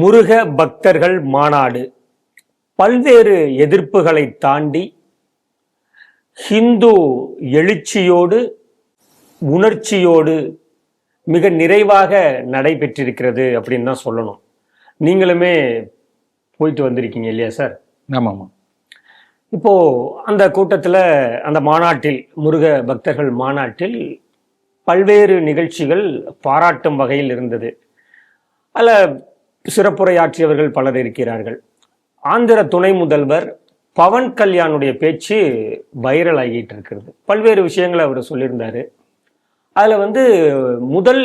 முருக பக்தர்கள் மாநாடு. பல்வேறு எதிர்ப்புகளை தாண்டி ஹிந்து எழுச்சியோடு உணர்ச்சியோடு மிக நிறைவாக நடைபெற்றிருக்கிறது அப்படின்னு தான் சொல்லணும். நீங்களுமே போயிட்டு வந்திருக்கீங்க இல்லையா சார்? ஆமாம் இப்போ அந்த கூட்டத்தில் அந்த மாநாட்டில் முருக பக்தர்கள் மாநாட்டில் பல்வேறு நிகழ்ச்சிகள் பாராட்டும் வகையில் இருந்தது. அதில் சிறப்புரையாற்றியவர்கள் பலர் இருக்கிறார்கள். ஆந்திர துணை முதல்வர் பவன் கல்யாணுடைய பேச்சு வைரல் ஆகிட்டு இருக்கிறது பல்வேறு விஷயங்களை அவர் சொல்லியிருந்தாரு. அதில் வந்து முதல்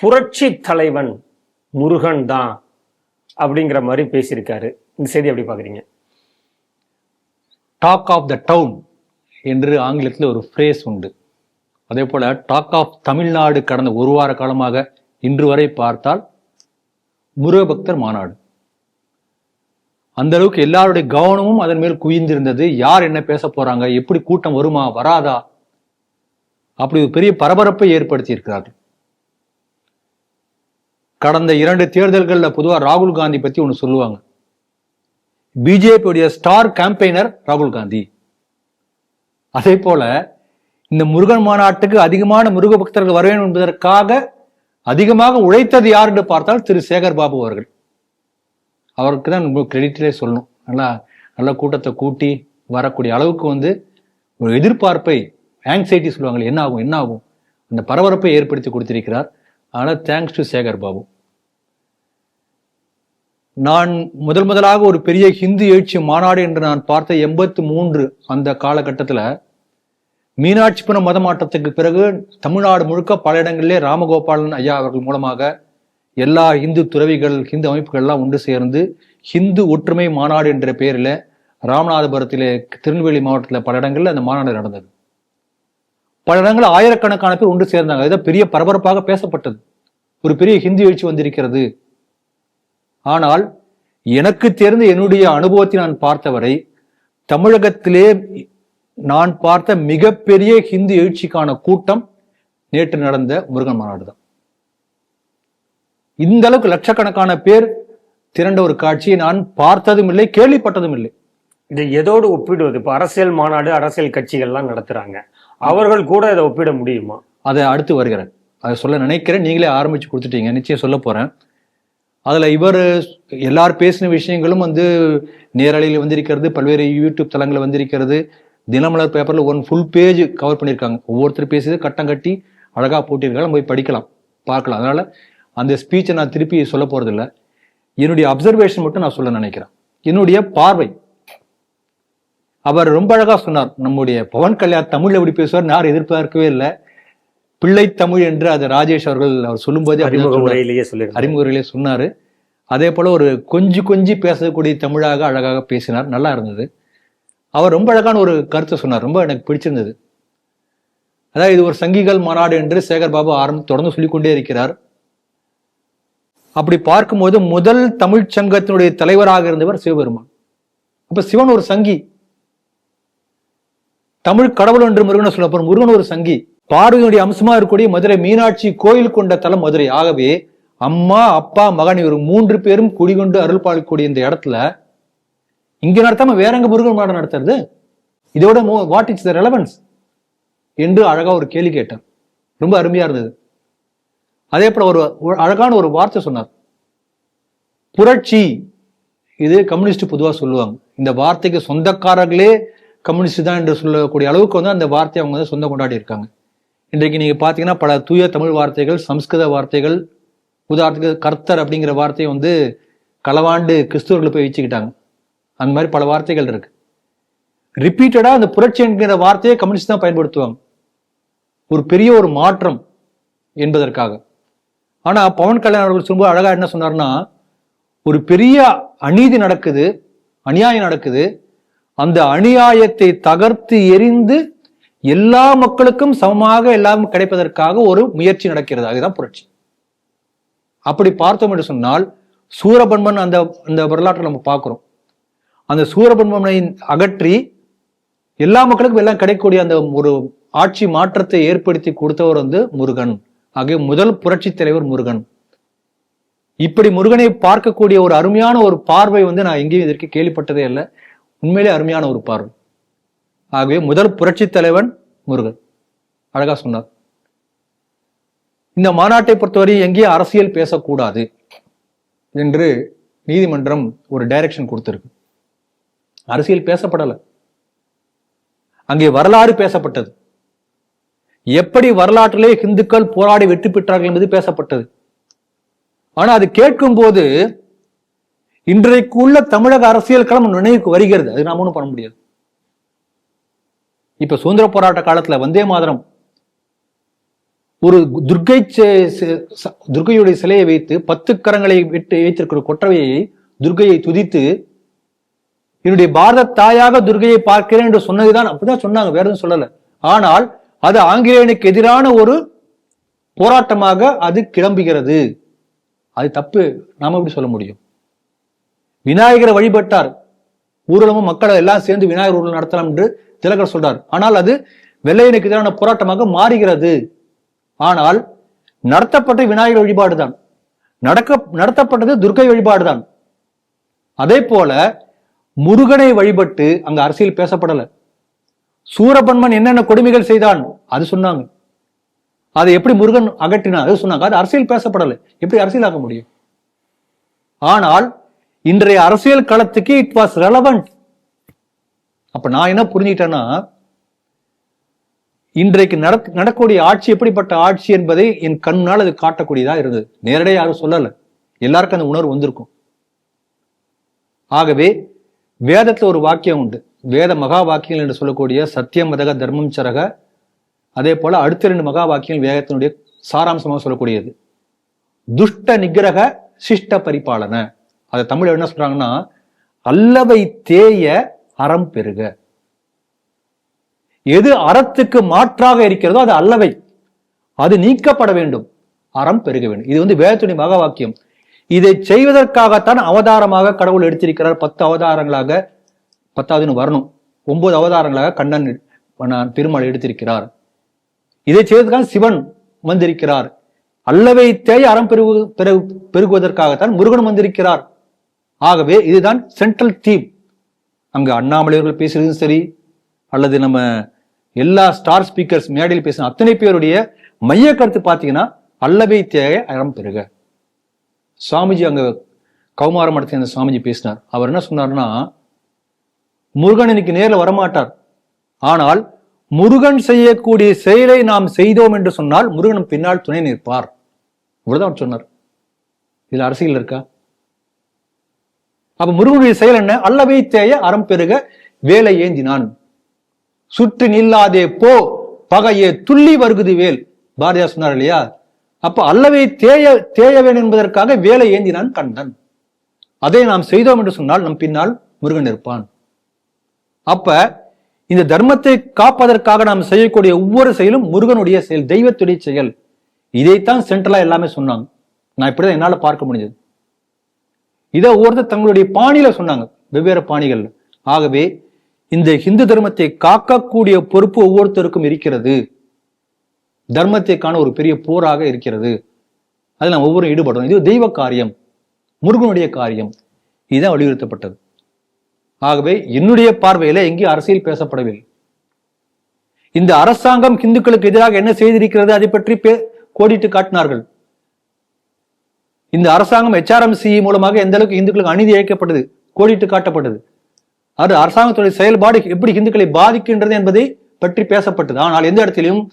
புரட்சி தலைவன் முருகன் தான் அப்படிங்கிற மாதிரி பேசியிருக்காரு. இந்த செய்தி எப்படி பார்க்குறீங்க? டாக் ஆஃப் த டவுன் என்று ஆங்கிலத்தில் ஒரு ஃப்ரேஸ் உண்டு. அதே போல் டாக் ஆஃப் தமிழ்நாடு கடந்த ஒரு வார காலமாக இன்று வரை பார்த்தால் முருகபக்தர் மாநாடு. அந்த அளவுக்கு எல்லாருடைய கவனமும் அதன் மேல் குவிந்திருந்தது. யார் என்ன பேச போறாங்க? எப்படி கூட்டம் வருமா? வராதா? அப்படி ஒரு பெரிய பரபரப்பை ஏற்படுத்தி இருக்கிறார்கள் கடந்த இரண்டு தேர்தல்களில் பொதுவாக ராகுல் காந்தி பத்தி ஒன்று சொல்லுவாங்க. பிஜேபியுடைய ஸ்டார் கேம்பெயினர் ராகுல் காந்தி. அதே போல இந்த முருகன் மாநாட்டுக்கு அதிகமான முருக பக்தர்கள் வர வேண்டும் என்பதற்காக அதிகமாக உழைத்தது யார் என்று பார்த்தால் திரு சேகர் பாபு அவர்கள். அவருக்கு தான் கிரெடிட்டிலே சொல்லணும். நல்லா நல்ல கூட்டத்தை கூட்டி வரக்கூடிய அளவுக்கு வந்து ஒரு எதிர்பார்ப்பை ஆங்ஸைட்டி சொல்லுவாங்களே என்ன ஆகும் என்ன ஆகும்? அந்த பரபரப்பை ஏற்படுத்தி கொடுத்திருக்கிறார். அதனால் தேங்க்ஸ் டு சேகர் பாபு. நான் முதல் முதலாக ஒரு பெரிய ஹிந்து எழுச்சி மாநாடு என்று நான் பார்த்த எண்பத்து மூன்று அந்த காலகட்டத்தில் மீனாட்சிபுரம் மத மாற்றத்துக்கு பிறகு தமிழ்நாடு முழுக்க பல இடங்களிலே ராமகோபாலன் ஐயா அவர்கள் மூலமாக எல்லா இந்து துறவிகள் ஹிந்து அமைப்புகள்லாம் ஒன்று சேர்ந்து ஹிந்து ஒற்றுமை மாநாடு என்ற பெயரில் ராமநாதபுரத்திலே திருநெல்வேலி மாவட்டத்தில் பல இடங்களில் அந்த மாநாடு நடந்தது. பல இடங்களில் ஆயிரக்கணக்கான பேர் ஒன்று சேர்ந்தாங்க. இதை பெரிய பரபரப்பாக பேசப்பட்டது. ஒரு பெரிய ஹிந்தி எழுச்சி வந்திருக்கிறது. ஆனால் எனக்கு தெரிந்த என்னுடைய அனுபவத்தை நான் பார்த்தவரை தமிழகத்திலே நான் பார்த்த மிகப்பெரிய ஹிந்து எழுச்சிக்கான கூட்டம் நேற்று நடந்த முருகன் மாநாடு தான் இந்த அளவுக்கு லட்சக்கணக்கான பேர் திரண்ட ஒரு காட்சியை நான் பார்த்ததும் இல்லை கேள்விப்பட்டதும் இல்லை. இதை எதோடு ஒப்பிடுவது? இப்போ அரசியல் மாநாடு அரசியல் கட்சிகள்லாம் நடத்துறாங்க. அவர்கள் கூட இதை ஒப்பிட முடியுமா? அதை அடுத்து வருகிறேன். அதை சொல்ல நினைக்கிறேன். நீங்களே ஆரம்பிச்சு கொடுத்துட்டீங்க. நிச்சயம் சொல்ல போறேன். அதுல இவர் எல்லார் பேசின விஷயங்களும் வந்து நேரலையில் வந்திருக்கிறது பல்வேறு யூடியூப் தளங்களில் வந்திருக்கிறது தினமலர் பேப்பர்ல ஒன் ஃபுல் பேஜ் கவர் பண்ணியிருக்காங்க. ஒவ்வொருத்தர் பேசியது கட்டம் கட்டி அழகா போட்டிருக்காங்க. நம்ம போய் படிக்கலாம் பார்க்கலாம். அதனால அந்த ஸ்பீச்சை நான் திருப்பி சொல்ல போறதில்ல. என்னுடைய அப்சர்வேஷன் மட்டும் நான் சொல்ல நினைக்கிறேன். என்னுடைய பார்வை. அவர் ரொம்ப அழகா சொன்னார். நம்முடைய பவன் கல்யாண் தமிழ்ல எப்படி பேசுவார் நான் எதிர்பார்க்கவே இல்லை. பிள்ளை தமிழ் என்று அது ராஜேஷ் அவர்கள் அவர் சொல்லும்போதே அப்படிதான் அறிமுக சொன்னார். அதே போல ஒரு கொஞ்சி கொஞ்சி பேசக்கூடிய தமிழாக அழகாக பேசினார். நல்லா இருந்தது. அவர் ரொம்ப அழகான ஒரு கருத்தை சொன்னார். ரொம்ப எனக்கு பிடிச்சிருந்தது. அதாவது இது ஒரு சங்கிகள் மாநாடு என்று சேகர் பாபு ஆரம்பி தொடர்ந்து சொல்லிக்கொண்டே இருக்கிறார். அப்படி பார்க்கும்போது முதல் தமிழ்ச் சங்கத்தினுடைய தலைவராக இருந்தவர் சிவபெருமான். அப்ப சிவன் ஒரு சங்கி. தமிழ் கடவுள் என்று முருகனை சொல்லப்படும் முருகன் ஒரு சங்கி. பார்வையினுடைய அம்சமா இருக்கக்கூடிய மதுரை மீனாட்சி கோயில் கொண்ட தலம் மதுரை. ஆகவே அம்மா அப்பா மகன் இவர் மூன்று பேரும் குடிகொண்டு அருள் பாலிக்கூடிய இந்த இடத்துல இங்க நடத்தாம வேற எங்க முருகன் மாடம் நடத்துறது? இதோட வாட் இஸ் த ரெலவன்ஸ் என்று அழகா ஒரு கேள்வி கேட்டார் ரொம்ப அருமையா இருந்தது. அதே போல ஒரு அழகான ஒரு வார்த்தை சொன்னார். புரட்சி இது கம்யூனிஸ்ட் பொதுவாக சொல்லுவாங்க. இந்த வார்த்தைக்கு சொந்தக்காரர்களே கம்யூனிஸ்ட் தான் என்று சொல்லக்கூடிய அளவுக்கு வந்து அந்த வார்த்தையை அவங்க வந்து சொந்தம் கொண்டாடி இருக்காங்க. இன்றைக்கு நீங்க பாத்தீங்கன்னா பல தூய தமிழ் வார்த்தைகள் சம்ஸ்கிருத வார்த்தைகள் உதாரணத்துக்கு கர்த்தர் அப்படிங்கிற வார்த்தையை வந்து களவாண்டு கிறிஸ்துவர்கள் போய் வச்சுக்கிட்டாங்க அந்த மாதிரி பல வார்த்தைகள் இருக்கு. ரிப்பீட்டடா அந்த புரட்சி என்கிற வார்த்தையை கம்யூனிஸ்ட் தான் பயன்படுத்துவாங்க. ஒரு பெரிய ஒரு மாற்றம் என்பதற்காக. ஆனா பவன் கல்யாண் அவர்கள் சொல்லும்போது அழகா என்ன சொன்னார்னா ஒரு பெரிய அநீதி நடக்குது அநியாயம் நடக்குது. அந்த அநியாயத்தை தகர்த்து எரிந்து எல்லா மக்களுக்கும் சமமாக எல்லாம் கிடைப்பதற்காக ஒரு முயற்சி நடக்கிறது. அதுதான் புரட்சி. அப்படி பார்த்தோம் என்று சொன்னால் சூரபன்மன் அந்த அந்த வரலாற்றை நம்ம பார்க்கிறோம். அந்த சூரபன்மனை அகற்றி எல்லா மக்களுக்கும் எல்லாம் கிடைக்கக்கூடிய அந்த ஒரு ஆட்சி மாற்றத்தை ஏற்படுத்தி கொடுத்தவர் வந்து முருகன். ஆகிய முதல் புரட்சி தலைவர் முருகன். இப்படி முருகனை பார்க்கக்கூடிய ஒரு அருமையான ஒரு பார்வை வந்து நான் எங்கேயும் இதற்கு கேள்விப்பட்டதே இல்லை உண்மையிலே அருமையான ஒரு பார்வை. ஆகவே முதல் புரட்சி தலைவன் முருகன். அழகா சொன்னார். இந்த மாநாட்டை பொறுத்தவரை எங்கேயும் அரசியல் பேசக்கூடாது என்று நீதிமன்றம் ஒரு டைரக்ஷன் கொடுத்திருக்கு. அரசியல் பேசப்படலை. அங்கே வரலாறு பேசப்பட்டது. எப்படி வரலாற்றிலே இந்துக்கள் போராடி வெற்றி பெற்றார்கள் என்பது பேசப்பட்டது. ஆனா அது கேட்கும் போது இன்றைக்கு உள்ள தமிழக அரசியல் களம் நினைவுக்கு வருகிறது. அது நாம ஒன்றும் பண்ண முடியாது. இப்ப சுதந்திர போராட்ட காலத்துல வந்தே மாதரம் ஒரு துர்க்கை துர்கையுடைய துர்க்கையுடைய சிலையை வைத்து பத்து கரங்களை விட்டு வைத்திருக்கிற கொற்றவையை துர்க்கையை துதித்து என்னுடைய பாரத தாயாக துர்க்கையை பார்க்கிறேன் என்று சொன்னதுதான் அப்படிதான் சொன்னாங்க வேற எதுவும் சொல்லல. ஆனால் அது ஆங்கிலேயனுக்கு எதிரான ஒரு போராட்டமாக அது கிளம்புகிறது. அது தப்பு. நாம எப்படி சொல்ல முடியும்? விநாயகரை வழிபட்டார். ஊர்வலமும் மக்கள் எல்லாம் சேர்ந்து விநாயகர் ஊர்வலம் நடத்தலாம் என்று திலகர் சொல்றார். ஆனால் அது வெள்ளையனுக்கு எதிரான போராட்டமாக மாறுகிறது. ஆனால் நடத்தப்பட்ட விநாயகர் வழிபாடுதான். நடக்க நடத்தப்பட்டது துர்க்கை வழிபாடுதான். அதே போல முருகனை வழிபட்டு அங்க அரசியல் பேசப்படல. சூரபன்மன் என்னென்ன கொடுமைகள் செய்தான்? அது சொன்னாங்க. அதை எப்படி முருகன் அகற்றினான் அது சொன்னாங்க. அது அரசியல் பேசப்படலை. எப்படி அரசியல் ஆக முடியும்? ஆனால் இன்றைய அரசியல் களத்துக்கு இட் வாஸ் ரெலவெண்ட் அப்ப நான் என்ன புரிஞ்சுக்கிட்டேன்னா இன்றைக்கு நடக்கக்கூடிய ஆட்சி எப்படிப்பட்ட ஆட்சி என்பதை என் கண்ணால் அது காட்டக்கூடியதா இருந்தது. நேரடியாக யாரும் சொல்லல. எல்லாருக்கும் அந்த உணர்வு வந்திருக்கும். ஆகவே வேதத்துல ஒரு வாக்கியம் உண்டு. வேத மகா வாக்கியங்கள் என்று சொல்லக்கூடிய சத்தியம் மதக தர்மம் சரக அதே போல அடுத்த ரெண்டு மகா வாக்கியங்கள் வேதத்தினுடைய சாராம்சமாக சொல்லக்கூடியது. துஷ்ட நிகிரக சிஷ்ட பரிபாலன. அதை தமிழ் என்ன சொல்றாங்கன்னா அல்லவை தேய அறம் பெருக. எது அறத்துக்கு மாற்றாக இருக்கிறதோ அது அல்லவை. அது நீக்கப்பட வேண்டும். அறம் பெருக வேண்டும். இது வந்து வேதத்துடைய மகா வாக்கியம். இதை செய்வதற்காகத்தான் அவதாரமாக கடவுள் எடுத்திருக்கிறார். பத்து அவதாரங்களாக பத்தாவதுன்னு வரணும். ஒன்பது அவதாரங்களாக கண்ணன் நான் பெருமாள் எடுத்திருக்கிறார். இதை செய்வதற்காக சிவன் வந்திருக்கிறார். அல்லவை தேய அறம் பெருகு பெரு- பெருகுவதற்காகத்தான் முருகன் வந்திருக்கிறார். ஆகவே இதுதான் சென்ட்ரல் தீம் அங்கு அண்ணாமலையர்கள் பேசுறதும் சரி அல்லது நம்ம எல்லா ஸ்டார் ஸ்பீக்கர்ஸ் மேடையில் பேசின அத்தனை பேருடைய மைய கருத்து பார்த்தீங்கன்னா அல்லவை தேய அறம் பெருக. சுவாமிஜி அங்கே கௌமார அந்த சுவாமிஜி பேசினார். அவர் என்ன சொன்னார்னா முருகன் இன்னைக்கு நேரில் வரமாட்டார். ஆனால் முருகன் செய்யக்கூடிய செயலை நாம் செய்தோம் என்று சொன்னால் முருகன் பின்னால் துணை நிற்பார். இவ்வளவுதான் அவர் சொன்னார். இதுல அரசியல் இருக்கா? அப்ப முருகனுடைய செயல் என்ன? அல்லவை தேய அறம் பெருக வேலை ஏந்தினான். சுற்றி நில்லாதே போ பகையே துள்ளி வருகுது வேல். பாரதியார் சொன்னார் இல்லையா? அப்ப அல்லவை தேய தேயவேன் என்பதற்காக வேலை ஏந்தினான் கண்ணன். அதை நாம் செய்தோம் என்று சொன்னால் நம் பின்னால் முருகன் இருப்பான். அப்ப இந்த தர்மத்தை காப்பதற்காக நாம் செய்யக்கூடிய ஒவ்வொரு செயலும் முருகனுடைய செயல் தெய்வத்துடைய செயல். இதைத்தான் சென்ட்ரலா எல்லாமே சொன்னாங்க. நான் இப்படிதான் என்னால பார்க்க முடிஞ்சது. இதை ஒவ்வொருத்தர் தங்களுடைய பாணியில சொன்னாங்க வெவ்வேறு பாணிகள் ஆகவே இந்த ஹிந்து தர்மத்தை காக்கக்கூடிய பொறுப்பு ஒவ்வொருத்தருக்கும் இருக்கிறது. தர்மத்திற்கான ஒரு பெரிய போராக இருக்கிறது. அதில் நாம் ஒவ்வொரு ஈடுபடுறோம் இது தெய்வ காரியம் முருகனுடைய காரியம். இதுதான் வலியுறுத்தப்பட்டது. ஆகவே என்னுடைய பார்வையில எங்கேயும் அரசியல் பேசப்படவில்லை. இந்த அரசாங்கம் இந்துக்களுக்கு எதிராக என்ன செய்திருக்கிறது அதை பற்றி பே- கோடிட்டு காட்டினார்கள். இந்த அரசாங்கம் HRMC மூலமாக எந்த அளவுக்கு இந்துக்களுக்கு அநீதி இழைக்கப்பட்டது கோடிட்டு காட்டப்பட்டது. அது அரசாங்கத்துடைய செயல்பாடு எப்படி இந்துக்களை பாதிக்கின்றது என்பதை பற்றி பேசப்பட்டது. ஆனால் எந்த இடத்திலும்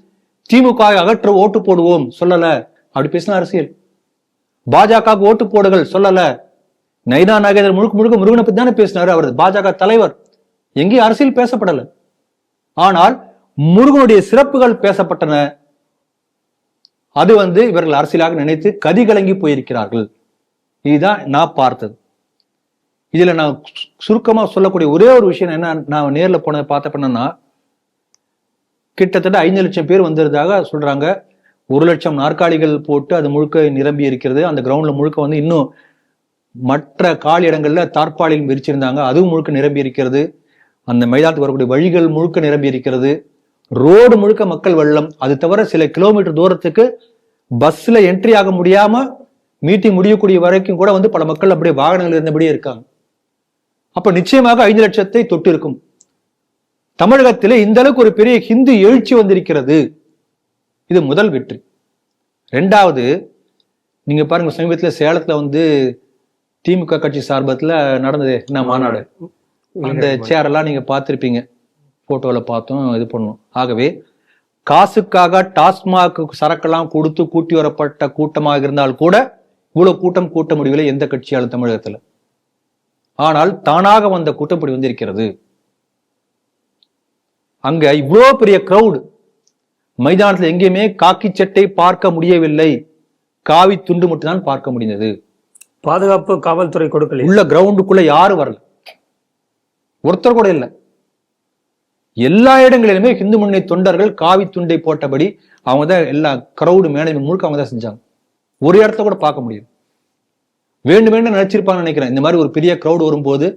திமுக அகற்ற ஓட்டு போடுவோம் சொல்லல. அப்படி பேசின அரசியல். பாஜக ஓட்டு போடுகள் சொல்லல. நைனா நாகேந்திரன் முழுக்க முழுக்க முருகனை பத்தி தானே பேசினாரு அவர் பாஜக தலைவர். எங்கேயும் அரசியல் பேசப்படல. ஆனால் முருகனுடைய சிறப்புகள் பேசப்பட்டன. அது வந்து இவர்கள் அரசியலாக நினைத்து கதி கலங்கி போயிருக்கிறார்கள். இதுதான் நான் பார்த்தது. இதுல நான் சு- சுருக்கமா சொல்லக்கூடிய ஒரே ஒரு விஷயம் என்ன நான் நேர்ல போனதை பார்த்தப்பன்னா கிட்டத்தட்ட ஐந்து லட்சம் பேர் வந்திருந்ததாக சொல்றாங்க. ஒரு லட்சம் நாற்காலிகள் போட்டு அது முழுக்க நிரம்பி இருக்கிறது. அந்த கிரவுண்ட்ல முழுக்க வந்து இன்னும் மற்ற கால் இடங்கள்ல தார்பாலில் விரிச்சிருந்தாங்க. அதுவும் முழுக்க நிரம்பி இருக்கிறது. அந்த மைதானத்துக்கு வரக்கூடிய வழிகள் முழுக்க நிரம்பி இருக்கிறது. ரோடு முழுக்க மக்கள் வெள்ளம். அது தவிர சில கிலோமீட்டர் தூரத்துக்கு பஸ்ல என்ட்ரி ஆக முடியாம மீட்டிங் முடியக்கூடிய வரைக்கும் கூட வந்து பல மக்கள் அப்படியே வாகனங்கள் இருந்தபடியே இருக்காங்க. அப்ப நிச்சயமாக ஐந்து லட்சத்தை தொட்டு இருக்கும் தமிழகத்திலே இந்த அளவுக்கு ஒரு பெரிய ஹிந்து எழுச்சி வந்திருக்கிறது. இது முதல் வெற்றி. ரெண்டாவது நீங்க பாருங்க சமீபத்துல சேலத்துல வந்து திமுக கட்சி சார்பத்துல நடந்தது என்ன மாநாடு. அந்த சேர் எல்லாம் நீங்க பார்த்திருப்பீங்க. போட்டோல பார்த்தோம் இது பண்ணோம் ஆகவே காசுக்காக டாஸ்மாக் சரக்கெல்லாம் கொடுத்து கூட்டி வரப்பட்ட கூட்டமாக இருந்தால் கூட இவ்வளவு கூட்டம் கூட்ட முடியவில்லை எந்த கட்சியாலும் தமிழகத்துல. ஆனால் தானாக வந்த கூட்டம் இப்படி வந்திருக்கிறது. அங்க இவ்வளோ பெரிய கிரவுடு மைதானத்துல எங்கேயுமே காக்கி சட்டை பார்க்க முடியவில்லை. காவி துண்டு மட்டும்தான் பார்க்க முடிந்தது. பாதுகாப்பு காவல்துறை கொடுக்கல உள்ள கிரவுண்டுக்குள்ள யாரும் வரல. ஒருத்தர் கூட இல்ல. எல்லா இடங்களிலுமே இந்து முன்னணி தொண்டர்கள் காவி துண்டை போட்டபடி அவங்க தான் எல்லா கிரவுடு மேனேஜ்மெண்ட் முழுக்க அவங்க தான் செஞ்சாங்க. ஒரு இடத்துல கூட பார்க்க முடியும் வேண்டும் வேண்டும் நினைச்சிருப்பாங்கன்னு நினைக்கிறேன். இந்த மாதிரி ஒரு பெரிய கிரவுடு வரும்போது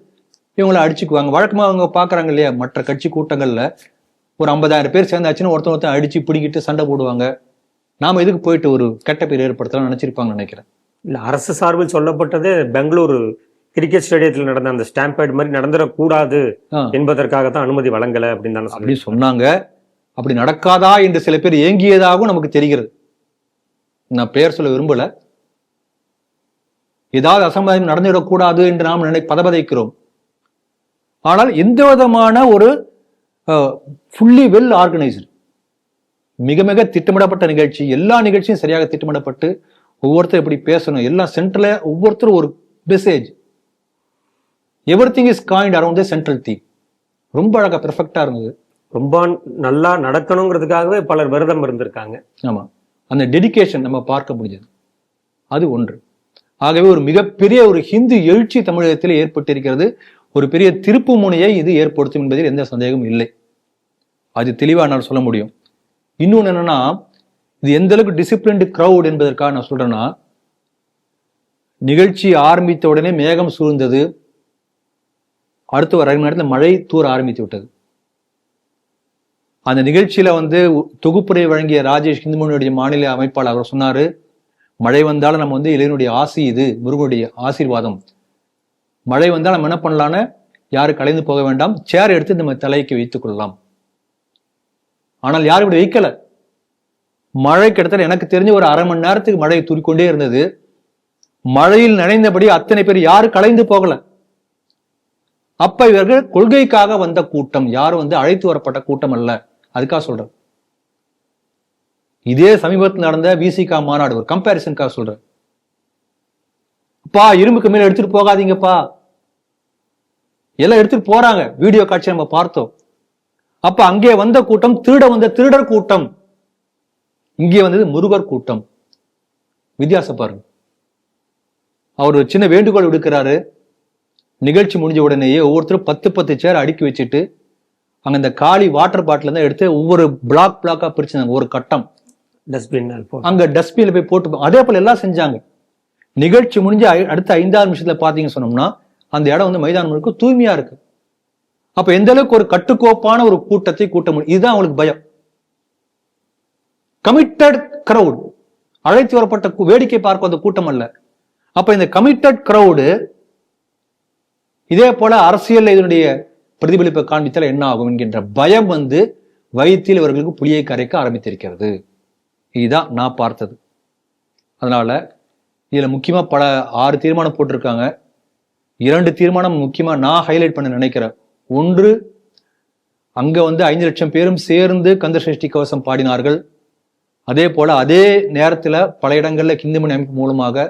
இவங்கள அடிச்சுக்குவாங்க. வழக்கமா அவங்க பாக்குறாங்க இல்லையா? மற்ற கட்சி கூட்டங்கள்ல ஒரு ஐம்பதாயிரம் பேர் சேர்ந்தாச்சுன்னு ஒருத்தன் ஒருத்தன் அடிச்சு பிடிக்கிட்டு சண்டை போடுவாங்க. நாம எதுக்கு போயிட்டு ஒரு கெட்ட பேர் ஏற்படுத்தலாம் நினைச்சிருப்பாங்கன்னு நினைக்கிறேன். இல்ல அரசு சார்பில் சொல்லப்பட்டது பெங்களூரு கிரிக்கெட் ஸ்டேடியத்தில் நடந்த அந்த ஸ்டாம்பேட் மாதிரி நடந்துடக்கூடாது. என்பதற்காக தான் அனுமதி வழங்கல அப்படின்னு அப்படி சொன்னாங்க. அப்படி நடக்காதா என்று சில பேர் ஏங்கியதாகவும் நமக்கு தெரிகிறது. நான் பெயர் சொல்ல விரும்பல. ஏதாவது அசம்பாவிதம் நடந்துவிடக்கூடாது என்று நாம் நினை பதபதைக்கிறோம். ஆனால் எந்த விதமான ஒரு ஃபுல்லி வெல் ஆர்கனைஸ்டு மிக மிக திட்டமிடப்பட்ட நிகழ்ச்சி. எல்லா நிகழ்ச்சியும் சரியாக திட்டமிடப்பட்டு ஒவ்வொருத்தரும் எப்படி பேசணும் எல்லாம் சென்டர்ல ஒவ்வொருத்தரும் ஒரு message everything is coined around the central theme ரொம்ப அழகா பெர்ஃபெக்டா இருந்தது. ரொம்ப நல்லா நடக்கணுங்கிறதுக்காகவே பலர் விரதம் இருந்திருக்காங்க. ஆமா. அந்த டெடிகேஷன் நம்ம பார்க்க முடிஞ்சது. அது ஒன்று. ஆகவே ஒரு மிகப்பெரிய ஒரு ஹிந்து எழுச்சி தமிழகத்தில் ஏற்பட்டிருக்கிறது. ஒரு பெரிய திருப்பு முனையை இது ஏற்படுத்தும் என்பதில் எந்த சந்தேகமும் இல்லை. அது தெளிவாக நான் சொல்ல முடியும். இன்னொன்று என்னன்னா இது எந்த அளவுக்கு டிசிப்ளின்டு க்ரௌட் என்பதற்காக நான் சொல்றேன்னா நிகழ்ச்சி ஆரம்பித்த உடனே மேகம் சூழ்ந்தது. அடுத்து வர நேரத்தில் மழை தூர ஆரம்பித்து விட்டது. அந்த நிகழ்ச்சியில வந்து தொகுப்புரை வழங்கிய ராஜேஷ் ஹிந்துமணியுடைய மாநில அமைப்பாளர் அவர் சொன்னாரு மழை வந்தாலும் நம்ம வந்து இளைஞனுடைய ஆசி இது முருகனுடைய ஆசீர்வாதம். மழை வந்தால் நம்ம என்ன பண்ணலான்னு யாரும் கலைந்து போக வேண்டாம். சேர் எடுத்து நம்ம தலைக்கு வைத்துக் கொள்ளலாம். ஆனால் யாரும் இப்படி வைக்கல. மழை கிட்டத்தட்ட எனக்கு தெரிஞ்ச ஒரு அரை மணி நேரத்துக்கு மழை தூறிக்கொண்டே இருந்தது. மழையில் நனைந்தபடி அத்தனை பேர் யாரும் கலைந்து போகல. அப்ப இவர்கள் கொள்கைக்காக வந்த கூட்டம் யாரும் வந்து அழைத்து வரப்பட்ட கூட்டம் அல்ல. அதுக்காக சொல்றேன். இதே சமீபத்தில் நடந்த விசிகா மாநாடு ஒரு கம்பாரிசனுக்காக சொல்றேன். அப்பா இரும்புக்கு மேல எடுத்துட்டு போகாதீங்கப்பா. எல்லாம் எடுத்துட்டு போறாங்க. வீடியோ காட்சி நம்ம பார்த்தோம். அப்ப அங்கே வந்த கூட்டம் திருட வந்த திருடர் கூட்டம். இங்கே வந்தது முருகர் கூட்டம். வித்தியாசம் பாருங்க. அவர் ஒரு சின்ன வேண்டுகோள் விடுக்கிறாரு. நிகழ்ச்சி முடிஞ்ச உடனேயே ஒவ்வொருத்தரும் பத்து பத்து சேர் அடுக்கி வச்சுட்டு அங்க இந்த காலி வாட்டர் பாட்டில் தான் எடுத்து ஒவ்வொரு பிளாக் பிளாக்கா பிரிச்சிருந்தாங்க. ஒரு கட்டம். டஸ்ட்பின் அங்க டஸ்ட்பின்ல போய் போட்டு அதே போல எல்லாம் செஞ்சாங்க. நிகழ்ச்சி முடிஞ்ச அடுத்த ஐந்தாவது நிமிஷத்துல பாத்தீங்க சொன்னோம்னா அந்த இடம் வந்து மைதானம் முழுக்க தூய்மையா இருக்கு. அப்ப எந்த அளவுக்கு ஒரு கட்டுக்கோப்பான ஒரு கூட்டத்தை கூட்ட முடியும்? இதுதான் அவங்களுக்கு பயம். கமிட்டட் கிரௌட் அழைத்து வரப்பட்ட வேடிக்கை பார்க்கும் அந்த கூட்டம் அல்ல. அப்ப இந்த கமிட்டட் கிரௌடு இதே போல அரசியல் இதனுடைய பிரதிபலிப்பை காண்பித்தால் என்ன ஆகும் என்கின்ற பயம் வந்து வயிற்றில் இவர்களுக்கு புளியை கரைக்க ஆரம்பித்திருக்கிறது. இதுதான் நான் பார்த்தது. அதனால இதுல முக்கியமா பல ஆறு தீர்மானம் போட்டிருக்காங்க. இரண்டு தீர்மானம் முக்கியமா நான் ஹைலைட் பண்ண நினைக்கிறேன். ஒன்று அங்க வந்து ஐந்து லட்சம் பேரும் சேர்ந்து கந்த சஷ்டி கவசம் பாடினார்கள். அதே போல அதே நேரத்தில் பல இடங்களில் கிந்துமணி அமைப்பு மூலமாக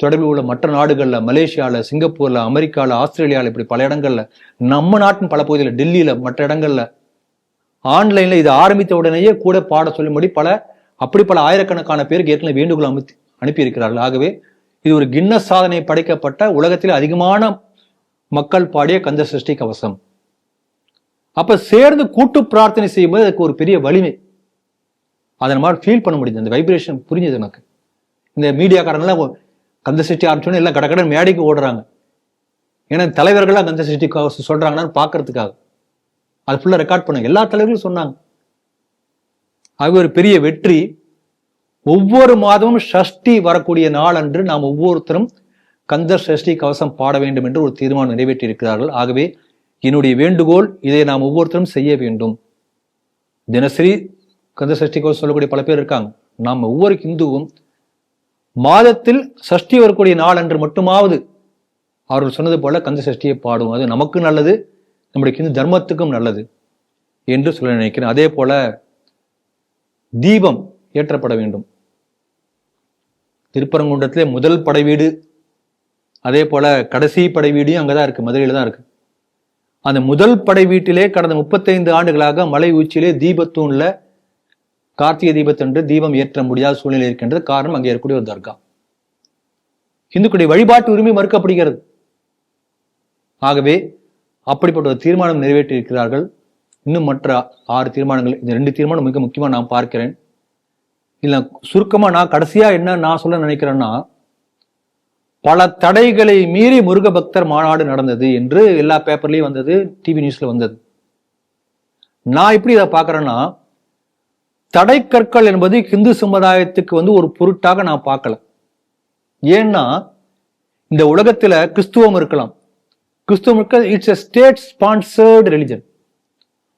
தொடர்பில் உள்ள மற்ற நாடுகளில் மலேசியாவில் சிங்கப்பூர்ல அமெரிக்காவில் ஆஸ்திரேலியாவில் இப்படி பல இடங்களில் நம்ம நாட்டின் பல பகுதியில் டெல்லியில் மற்ற இடங்களில் ஆன்லைனில் இது ஆரம்பித்த உடனேயே கூட பாட சொல்லும்படி பல அப்படி பல ஆயிரக்கணக்கான பேருக்கு ஏற்கனவே வேண்டுகோள் அமைத்து அனுப்பியிருக்கிறார்கள். ஆகவே இது ஒரு கின்னஸ் சாதனை படைக்கப்பட்ட உலகத்தில் அதிகமான மக்கள் பாடிய கந்த சஷ்டி கவசம். அப்ப சேர்ந்து கூட்டு பிரார்த்தனை செய்யும்போது அதுக்கு ஒரு பெரிய வலிமை. அதை நம்மளால ஃபீல் பண்ண முடியுது. அந்த வைப்ரேஷன் புரிஞ்சது எனக்கு இந்த மீடியாக்காரங்களாம் கந்த சஷ்டி ஆரம்பிச்சோன்னு எல்லாம் கடற்கடை மேடைக்கு ஓடுறாங்க. ஏன்னா தலைவர்கள்லாம் கந்த சஷ்டி கவசம் சொல்றாங்கன்னு பார்க்கறதுக்காக. அது ஃபுல்லாக ரெக்கார்ட் பண்ண எல்லா தலைவர்களும் சொன்னாங்க. அது ஒரு பெரிய வெற்றி. ஒவ்வொரு மாதமும் ஷஷ்டி வரக்கூடிய நாள் அன்று நாம் ஒவ்வொருத்தரும் கந்தர் சஷ்டி கவசம் பாட வேண்டும் என்று ஒரு தீர்மானம் நிறைவேற்றி இருக்கிறார்கள் ஆகவே என்னுடைய வேண்டுகோள் இதை நாம் ஒவ்வொருத்தரும் செய்ய வேண்டும். தினசரி கந்த சஷ்டி கவசம் சொல்லக்கூடிய பல பேர் இருக்காங்க. நாம் ஒவ்வொரு இந்துவும் மாதத்தில் சஷ்டி வரக்கூடிய நாள் அன்று மட்டுமாவது அவர்கள் சொன்னது போல கந்த சஷ்டியை பாடும் அது நமக்கு நல்லது நம்முடைய இந்து தர்மத்துக்கும் நல்லது என்று சொல்ல நினைக்கிறேன். அதே போல தீபம் ஏற்றப்பட வேண்டும். திருப்பரங்குன்றத்திலே முதல் படை வீடு அதே போல கடைசி படை வீடியும் அங்கதான் இருக்கு. மதுரையில் தான் இருக்கு. அந்த முதல் படை வீட்டிலே கடந்த முப்பத்தைந்து ஆண்டுகளாக மலை உச்சியிலே தீபத்தூண்ல கார்த்திகை தீபத்தன்று தீபம் ஏற்ற முடியாத சூழ்நிலை இருக்கின்றது. காரணம் அங்கே இருக்கக்கூடிய ஒரு தர்கா. இந்துக்களுடைய வழிபாட்டு உரிமை மறுக்கப்படுகிறது. ஆகவே அப்படிப்பட்ட ஒரு தீர்மானம் நிறைவேற்றியிருக்கிறார்கள். இன்னும் மற்ற ஆறு தீர்மானங்கள் இந்த ரெண்டு தீர்மானம் மிக முக்கியமாக நான் பார்க்கிறேன். இல்லை சுருக்கமாக நான் கடைசியாக என்ன நான் சொல்ல நினைக்கிறேன்னா பல தடைகளை மீறி முருக பக்தர் மாநாடு நடந்தது என்று எல்லா பேப்பர்லயும் வந்தது டிவி நியூஸ்ல வந்தது. நான் எப்படி இதை பார்க்கறேன்னா தடை கற்கள் என்பது இந்து சமுதாயத்துக்கு வந்து ஒரு பொருட்டாக நான் பார்க்கல. ஏன்னா இந்த உலகத்துல கிறிஸ்துவம் இருக்கலாம். கிறிஸ்துவம் இருக்க it's a state sponsored religion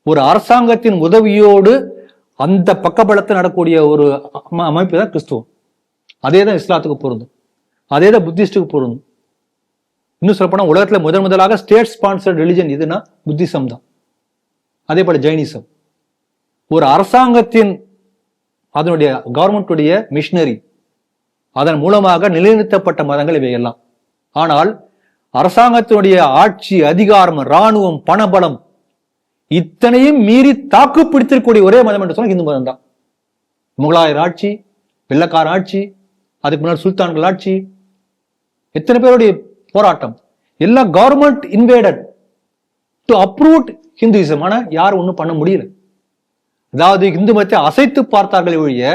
ஒரு அரசாங்கத்தின் உதவியோடு அந்த பக்கபலத்தில் நடக்கக்கூடிய ஒரு அமைப்பு தான் கிறிஸ்துவம். அதே தான் இஸ்லாத்துக்கு பொருந்தும். அதே தான் புத்திஸ்டுக்கு பொருந்தும். இன்னும் சொல்லப்போனால் உலகத்தில் முதன் முதலாக ஸ்டேட் ஸ்பான்சர்ட் ரிலிஜன் எதுனா புத்திசம் தான் அதே போல் ஜெயினிசம் ஒரு அரசாங்கத்தின் அதனுடைய கவர்மெண்ட்டுடைய மிஷினரி அதன் மூலமாக நிலைநிறுத்தப்பட்ட மதங்கள் இவையெல்லாம். ஆனால் அரசாங்கத்தினுடைய ஆட்சி அதிகாரம் இராணுவம் பணபலம் இத்தனையும் மீறி தாக்கு பிடித்திருக்கக்கூடிய ஒரே மதம் என்று சொன்னால் இந்து மதம் தான் முகலாயர் ஆட்சி வெள்ளக்கார ஆட்சி அதுக்கு முன்னாடி சுல்தான்கள் ஆட்சி எத்தனை பேருடைய போராட்டம்? எல்லாம் government invaded to approve Hinduism ஆனால் யாரும் ஒன்றும் பண்ண முடியல. அதாவது இந்து மதத்தை அசைத்து பார்த்தார்களே ஒழிய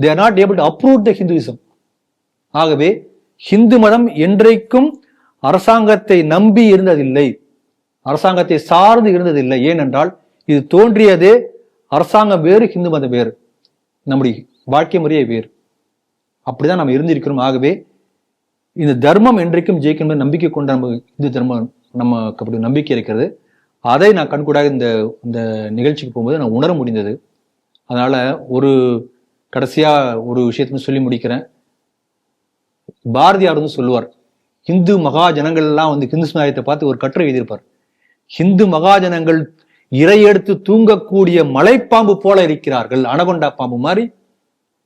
they are not able to approve the Hinduism ஆகவே ஹிந்து மதம் என்றைக்கும் அரசாங்கத்தை நம்பி இருந்ததில்லை. அரசாங்கத்தை சார்ந்து இருந்ததில்லை. ஏனென்றால் இது தோன்றியதே அரசாங்கம் வேறு ஹிந்து மதம் வேறு. நம்முடைய வாழ்க்கை முறையே வேறு. அப்படிதான் நாம் இருந்திருக்கிறோம். ஆகவே இந்த தர்மம் என்றைக்கும் ஜெயிக்கும் நம்பிக்கை கொண்ட நம்ம இந்து தர்மம் நமக்கு அப்படி நம்பிக்கை இருக்கிறது. அதை நான் கண்கூடாக இந்த இந்த நிகழ்ச்சிக்கு போகும்போது நான் உணர முடிந்தது. அதனால ஒரு கடைசியா ஒரு விஷயத்தையும் சொல்லி முடிக்கிறேன். பாரதியார் வந்து சொல்லுவார் இந்து மகாஜனங்கள் எல்லாம் வந்து ஹிந்து சமுதாயத்தை பார்த்து ஒரு கட்டுரை எழுதியிருப்பார். ஹிந்து மகாஜனங்கள் இரையெடுத்து தூங்கக்கூடிய மலைப்பாம்பு போல இருக்கிறார்கள். அனகொண்டா பாம்பு மாதிரி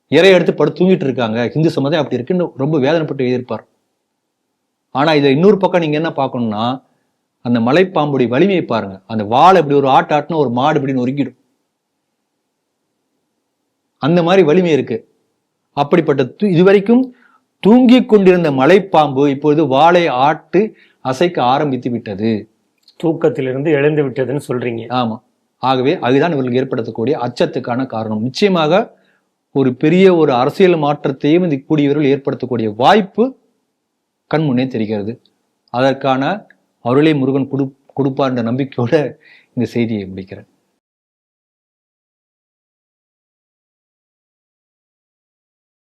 இறை படுத்து தூங்கிட்டு இருக்காங்க. ஹிந்து சமுதாயம் அப்படி இருக்குன்னு ரொம்ப வேதனைப்பட்டு எழுதியிருப்பார். ஆனா இதை இன்னொரு பக்கம் நீங்க என்ன பார்க்கணும்னா அந்த மலைப்பாம்புடைய வலிமையை பாருங்க. அந்த வாழை இப்படி ஒரு ஆட்டு ஆட்டுனா ஒரு மாடு இப்படி நொறுக்கிடும் அந்த மாதிரி வலிமை இருக்கு. அப்படிப்பட்ட இதுவரைக்கும் தூங்கிக் கொண்டிருந்த மலைப்பாம்பு இப்பொழுது வாளை ஆட்டு அசைக்க ஆரம்பித்து விட்டது. தூக்கத்திலிருந்து எழுந்து விட்டதுன்னு சொல்றீங்க. ஆமா. ஆகவே அதுதான் இவர்களுக்கு ஏற்படுத்தக்கூடிய அச்சத்துக்கான காரணம். நிச்சயமாக ஒரு பெரிய ஒரு அரசியல் மாற்றத்தையும் இந்த கூடியவர்கள் ஏற்படுத்தக்கூடிய வாய்ப்பு கண் முன்னே தெரிகிறது. அதற்கான அருளை முருகன் கொடு கொடுப்பார் என்ற நம்பிக்கையோடு இந்த செய்தியை முடிக்கிறேன்.